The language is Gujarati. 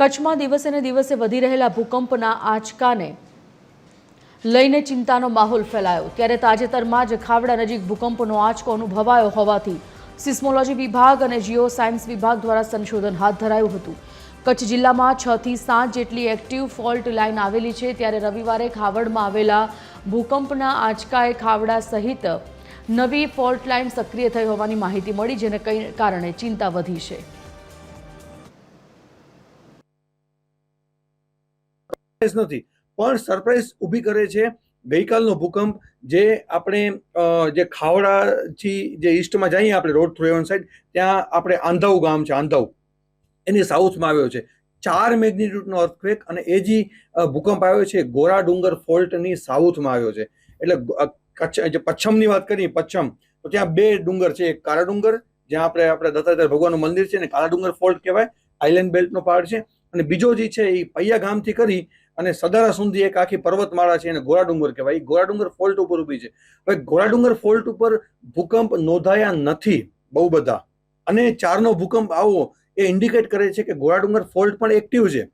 કચ્છમાં દિવસે ને દિવસે વધી રહેલા ભૂકંપના આંચકાને લઈને ચિંતાનો માહોલ ફેલાયો. ત્યારે તાજેતરમાં જ ખાવડા નજીક ભૂકંપનો આંચકો અનુભવાયો હોવાથી સિસ્મોલોજી વિભાગ અને જીઓ સાયન્સ વિભાગ દ્વારા સંશોધન હાથ ધરાયું હતું. કચ્છ જિલ્લામાં છ થી સાત જેટલી એક્ટિવ ફોલ્ટ લાઇન આવેલી છે. ત્યારે રવિવારે ખાવડમાં આવેલા ભૂકંપના આંચકાએ ખાવડા સહિત નવી ફોલ્ટ લાઇન સક્રિય થઈ હોવાની માહિતી મળી, જેને કઈ કારણે ચિંતા વધી છે. સરપ્રાઈઝ નથી. પણ સરપ્રાઈઝ ઊભી કરે છે ગઈકાલનો ભૂકંપ જે આપણે જે ખાવડાથી જે ઈસ્ટમાં જઈએ આપણે રોડ થ્રુ એવન સાઈડ ત્યાં આપણે આંધવ ગામ છે આંધવ એની સાઉથમાં આવ્યો છે. ચાર મેગ્નિટ્યુડનો અર્થક્વેક અને એ જે ભૂકંપ આવ્યો છે ગોરા ડુંગર ફોલ્ટની સાઉથમાં આવ્યો છે. એટલે કચ્છ જે પચ્છમની વાત કરીએ, પચ્છમ, તો ત્યાં બે ડુંગર છે. એક કાળા ડુંગર, જ્યાં આપણે આપણે દત્તાત્રેય ભગવાનનું મંદિર છે ને કાળા ડુંગર ફોલ્ટ કહેવાય. આઇલેન્ડ બેલ્ટનો પાર્ટ છે. અને બીજો જે છે એ પૈયા ગામથી કરી અને સદારા સુધી એક આખી પર્વતમાળા છે એને ગોરા ડુંગર કહેવાય. એ ગોરા ડુંગર ફોલ્ટ ઉપર ઊભી છે. હવે ગોરા ફોલ્ટ ઉપર ભૂકંપ નોંધાયા નથી બહુ બધા. અને ચારનો ભૂકંપ આવો એ ઇન્ડિકેટ કરે છે કે ગોરા ડુંગર ફોલ્ટ પણ એક્ટિવ છે.